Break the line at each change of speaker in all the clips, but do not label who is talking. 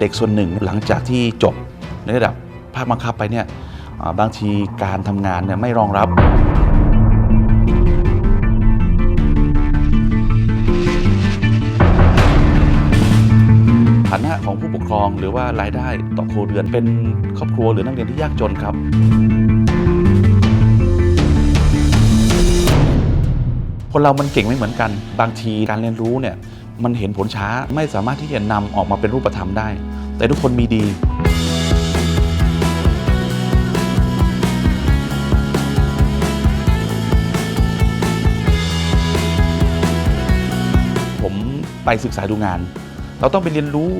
เด็กส่วนหนึ่งหลังจากที่จบในระดับภาคบังคับไปเนี่ยบางทีการทำงานเนี่ยไม่รองรับฐานะของผู้ปกครองหรือว่ารายได้ต่อครัวเรือนเป็นครอบครัวหรือนักเรียนที่ยากจนครับคนเรามันเก่งไม่เหมือนกัน บางทีการเรียนรู้เนี่ย มันเห็นผลช้าไม่สามารถที่จะนำออกมาเป็นรูปธรรมได้ แต่ทุกคนมีดีผมไปศึกษาดูงาน เราต้องไปเรียนรู้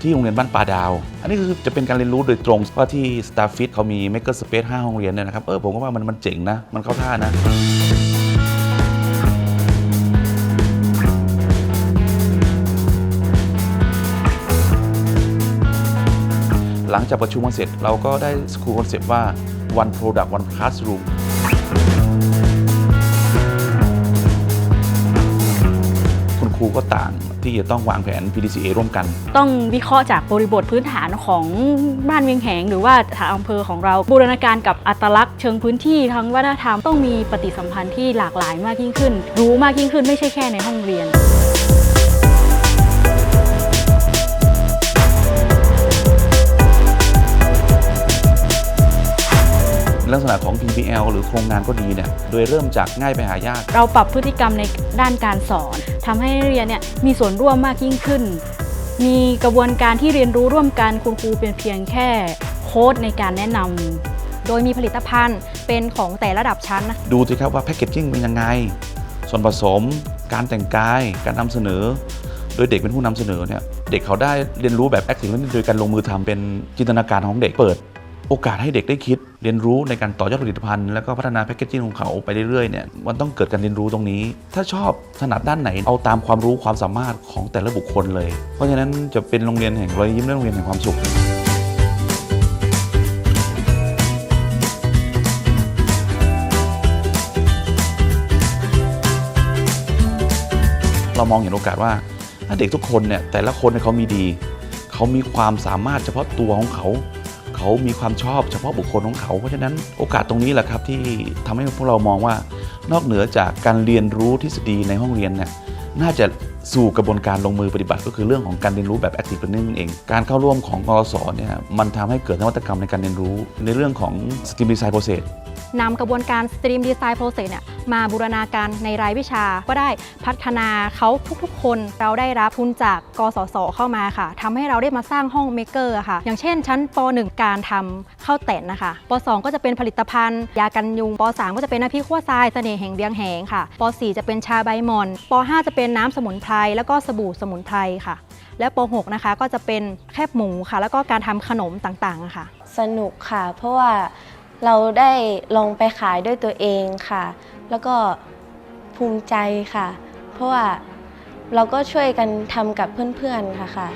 ที่โรงเรียนบ้านปลาดาว อันนี้คือจะเป็นการเรียนรู้โดยตรง เพราะที่ Starfit เขามี Maker Space 5ห้องเรียนเนี่ยนะครับ เออผมก็ว่ามันมันเจ๋งนะ มันเข้าท่านะ หลังจากประชุมกันเสร็จเราก็ได้สคูลคอนเซปต์ว่า one product one classroom คุณครูก็ต่างที่จะต้องวางแผน PDCA ร่วมกัน
ต้องวิเคราะห์จากบริบทพื้นฐานของบ้านเวียงแหง หรือว่าทางอำเภอของเราบูรณาการกับอัตลักษณ์เชิงพื้นที่ทางวัฒนธรรมต้องมีปฏิสัมพันธ์ที่หลากหลายมากยิ่งขึ้น รู้มากยิ่งขึ้นไม่ใช่แค่ในห้องเรียน
ษณะของ PBL หรือโครงงานก็ดีเนี่ยโดยเริ่มจากง่ายไปหายาก
เราปรับพฤติกรรมในด้านการสอนทำให้นักเรียนเนี่ยมีส่วนร่วมมากยิ่งขึ้น มีกระบวนการที่เรียนรู้ร่วมกันคุณครูเป็นเพียงแค่โค้ดในการแนะนำ
โดยมีผลิตภัณฑ์เป็นของแต่ระดับชั้นนะคะ
ดูสิครับว่าแพคเกจจิ้งเป็นยังไง ส่วนผสม การแต่งกาย การนำเสนอ โดยเด็กเป็นผู้นำเสนอเนี่ยเด็กเขาได้เรียนรู้แบบ active learning โดยการลงมือทำเป็นจินตนาการของเด็กเปิด โอกาสให้เด็กได้คิดเรียนรู้ในการต่อยอดผลิตภัณฑ์แล้วก็พัฒนาแพคเกจจิ้งของเขาไปเรื่อยๆเนี่ยมันต้องเกิดการเรียนรู้ตรงนี้ ถ้าชอบถนัดด้านไหนเอาตามความรู้ความสามารถของแต่ละบุคคลเลย เพราะฉะนั้นจะเป็นโรงเรียนแห่งรอยยิ้มและโรงเรียนแห่งความสุขเรามองเห็นโอกาสว่าเด็กทุกคนเนี่ยแต่ละคนเนี่ยเขามีดี เขามีความสามารถเฉพาะตัวของเขา เขามีความชอบเฉพาะบุคคลของเขา เพราะฉะนั้นโอกาสตรงนี้แหละครับที่ทำให้พวกเรามองว่านอกเหนือจากการเรียนรู้ทฤษฎีในห้องเรียนเนี่ยน่าจะสู่กระบวนการลงมือปฏิบัติ ก็คือเรื่องของการเรียนรู้แบบ active learning นั่นเอง การเข้าร่วมของกรสเนี่ยมันทำให้เกิดนวัตกรรมในการเรียนรู้ในเรื่องของ STEAM Design Process
นำกระบวนการ Stream Design Process เนี่ยมาบูรณาการในรายวิชา ก็ได้พัฒนาเขาทุกๆ คนเราได้รับทุนจากกสศเข้ามาค่ะทำให้เราได้มาสร้างห้องเมกเกอร์ค่ะ อย่างเช่น ชั้นป .1 การทำข้าวแต่นนะคะป .2 ก็จะเป็นผลิตภัณฑ์ ยากันยุงป .3 ก็จะเป็นน้ำพริกขั่วทรายเสน่ห์แห่งเรียงแหงค่ะป .4 จะเป็นชาใบหมอนป .5 จะเป็นน้ำสมุนไพรแล้วก็สบู่สมุนไพรค่ะ และป .6 นะคะก็จะเป็นแคบหมูค่ะ แล้วก็การทำขนมต่างๆค่ะ
สนุกค่ะ เพราะว่า เราได้ลองไปขายด้วยตัวเองค่ะ แล้วก็ภูมิใจค่ะ เพราะว่าเราก็ช่วยกันทำกับเพื่อนๆค่ะค่ะ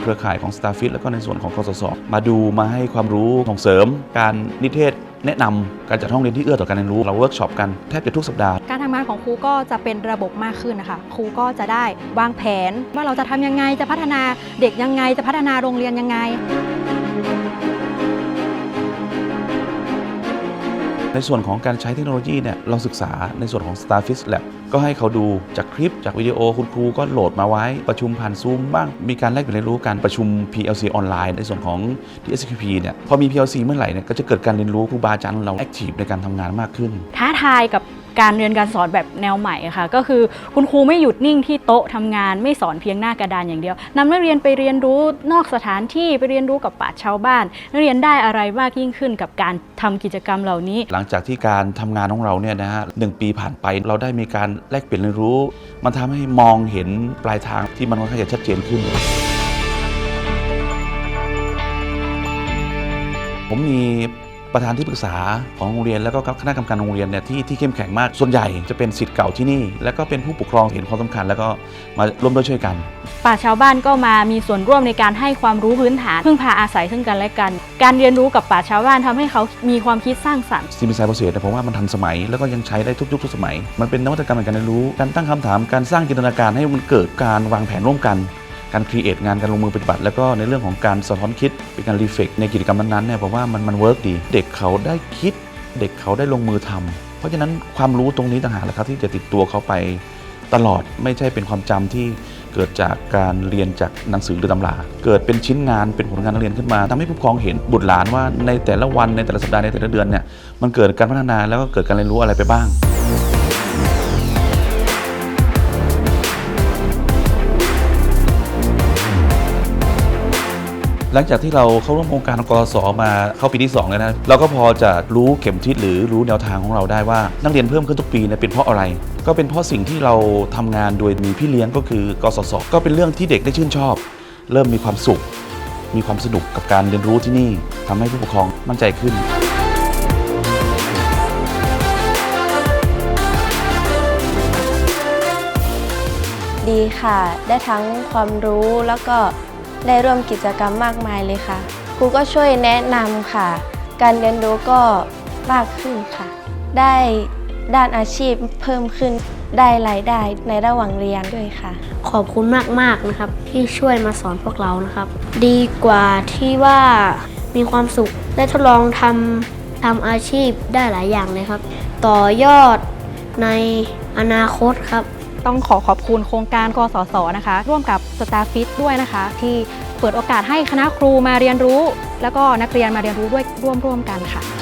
เครือข่ายของ Starfit แล้วก็ในส่วนของกสศมาดูมาให้ความรู้ส่งเสริมการนิเทศ แนะนำการจัดห้องเรียนที่เอื้อต่อการเรียนรู้เราเวิร์กช็อปกันแทบจะทุกสัปดาห์
การทำงานของครูก็จะเป็นระบบมากขึ้นนะคะ ครูก็จะได้วางแผนว่าเราจะทำยังไงจะพัฒนาเด็กยังไงจะพัฒนาโรงเรียนยังไง
ในส่วนของการใช้เทคโนโลยีเนี่ยเราศึกษาในส่วนของ Starfish Lab ก็ให้เขาดูจากคลิปจากวิดีโอคุณครูก็โหลดมาไว้ประชุมผ่านซูมบ้าง มีการแลกเปลี่ยนเรียนรู้การประชุม PLC ออนไลน์ในส่วนของ TSQP เนี่ยพอมี PLC เมื่อไหร่เนี่ยก็จะเกิดการเรียนรู้ครูบาอาจารย์ของเราแอคทีฟในการทำงานมากขึ้น
ท้าทายกับ การเรียนการสอนแบบแนวใหม่ค่ะ ก็คือคุณครูไม่หยุดนิ่งที่โต๊ะทำงานไม่สอนเพียงหน้ากระดานอย่างเดียวนำนักเรียนไปเรียนรู้นอกสถานที่ไปเรียนรู้กับป่าชญ์ชาวบ้านนักเรียนได้อะไรมากยิ่งขึ้นกับการทำกิจกรรมเหล่านี้
หลังจากที่การทำงานของเราเนี่ยนะฮะหนึ่งปีผ่านไปเราได้มีการแลกเปลี่ยนเรียนรู้ มันทำให้มองเห็นปลายทางที่มันค่อนข้างจะชัดเจนขึ้นผมมี ประธานที่ปรึกษาของโรงเรียนแล้วก็คณะกรรมการโรงเรียนเนี่ยที่ที่เข้มแข็งมากส่วนใหญ่จะเป็นสิทธิ์เก่าที่นี่ แล้วก็เป็นผู้ปกครองเห็นความสำคัญ แล้วก็มาร่วมด้วยช่วยกัน
ป่าชาวบ้านก็มามีส่วนร่วมในการให้ความรู้พื้นฐานพึ่งพาอาศัยซึ่งกันและกัน การเรียนรู้กับป่าชาวบ้านทำให้เขามีความคิดสร้างสรรค์
ซีมิไซโปรเซสเนี่ยผมว่ามันทันสมัย แล้วก็ยังใช้ได้ทุกยุคทุกสมัย มันเป็นนวัตกรรมในการเรียนรู้การตั้งคำถามการสร้างจินตนาการให้มันเกิดการวางแผนร่วมกัน การครีเอทงานการลงมือปฏิบัติ แล้วก็ในเรื่องของการสะท้อนคิดเป็นการรีเฟกในกิจกรรมนั้นๆเนี่ยผมว่ามันมันเวิร์กดี เด็กเขาได้คิด เด็กเขาได้ลงมือทำเพราะฉะนั้นความรู้ตรงนี้ต่างหากแหละครับที่จะติดตัวเขาไปตลอดไม่ใช่เป็นความจำที่เกิดจากการเรียนจากหนังสือหรือตำรา เกิดเป็นชิ้นงานเป็นผลงานนักเรียนขึ้นมาทำให้ผู้ปกครองเห็นบุตรหลานว่าในแต่ละวันในแต่ละสัปดาห์ในแต่ละเดือนเนี่ยมันเกิดการพัฒนาแล้วก็เกิดการเรียนรู้อะไรไปบ้าง หลังจากที่เราเข้าร่วมโครงการกสมาเข้าปีที่2แล้วนะเราก็พอจะรู้เข็มทิศหรือรู้แนวทางของเราได้ว่า นักเรียนเพิ่มขึ้นทุกปีเนี่ยเป็นเพราะอะไร ก็เป็นเพราะสิ่งที่เราทำงานโดยมีพี่เลี้ยงก็คือกสศก็เป็นเรื่องที่เด็กได้ชื่นชอบ เริ่มมีความสุข มีความสนุกกับการเรียนรู้ที่นี่ทำให้ผู้ปกครองมั่นใจขึ้น
ดีค่ะ ได้ทั้งความรู้แล้วก็ ได้ร่วมกิจกรรมมากมายเลยค่ะ ครูก็ช่วยแนะนำค่ะ การเรียนรู้ก็มากขึ้นค่ะ ได้ด้านอาชีพเพิ่มขึ้นได้รายได้ในระหว่างเรียนด้วยค่ะ
ขอบคุณมากๆนะครับ ที่ช่วยมาสอนพวกเรานะครับ ดีกว่าที่ว่ามีความสุขได้ทดลองทำทำอาชีพได้หลายอย่างเลยครับ ต่อยอดในอนาคตครับ
ต้องขอขอบคุณโครงการกสศนะคะ ร่วมกับสตาร์ฟิตด้วยนะคะ ที่เปิดโอกาสให้คณะครูมาเรียนรู้ แล้วก็นักเรียนมาเรียนรู้ด้วยร่วมๆกันค่ะ